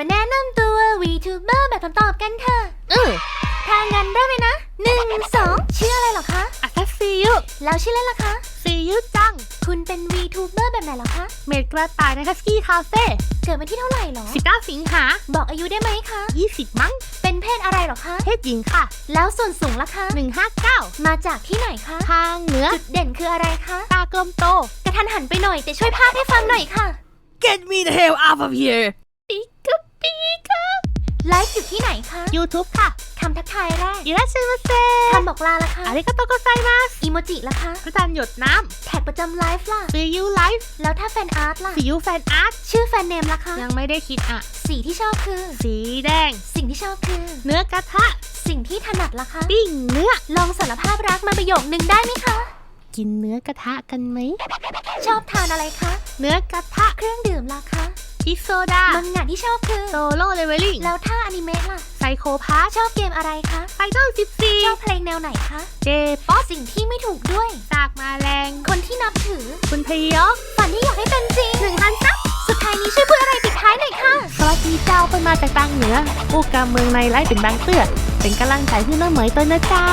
มาแนะนำตัว VTuber แบบคำตอบกันเถอะเออถ้างั้นได้ไหมนะหนึ่งสองชื่ออะไรเหรอคะอาทัซียุแล้วชื่อเล่นล่ะคะซียุจัง คุณเป็น VTuber แบบไหนเหรอคะ เมดกระต่ายในทัสกี้คาเฟ่เกิดวันที่เท่าไหร่เหรอ 19 สิงหา บอกอายุได้ไหมคะ 20 มั้ง เป็นเพศอะไรเหรอคะ เพศหญิงค่ะ แล้วส่วนสูงล่ะคะ 159 มาจากที่ไหนคะ ทางเหนือ จุดเด่นคืออะไรคะ ตากลมโต กระทันหันไปหน่อยแต่ช่วยพากให้ฟังหน่อยค่ะ Get me the hell out of here ที่ไหนคะ YouTube ค่ะคำทักทายแรกอิราชิมาเซคำบอกลาล่ะคะอาริกาโตโกไซมัสอีโมจิล่ะคะพระจันทร์หยดน้แท็กประจำไลฟ์ล่ะำซียูไลฟ์แล้วถ้าแฟนอาร์ตล่ะซียูแฟนอาร์ตชื่อแฟนเนมล่ะคะยังไม่ได้คิดอะ สีที่ชอบคือ สีแดง สิ่งที่ชอบคือ เนื้อกระทะ สิ่งที่ถนัดล่ะคะปิ้งเนื้อลองสารภาพรักมาประโยคนึงได้ไหมคะกินเนื้อกระทะกันไหมชอบทานอะไรคะ เนื้อกระทะเครื่องดื่มล่ะคะ พิโซดามังงะที่ชอบคือโซโล่เลเวลลิ่งแล้วถ้าอนิเมะล่ะไซโคพาสชอบเกมอะไรคะไฟนอลชอบเพลงแนวไหนคะ14เจป๊อปสิ่งที่ไม่ถูกด้วยจากมาแรง คนที่นับถือ คุณพยอกฝันที่อยากให้เป็นจริงหนึ่งพันซับสุดท้ายนี้ช่วยพูดอะไรปิดท้ายหน่อยค่ะ สวัสดีเจ้าเป็นมาจากต่างเหนือผู้กำเมืองในไล่เป็นบางเตื้อเป็นกำลังใจให้น้องเหมยตัวนะเจ้า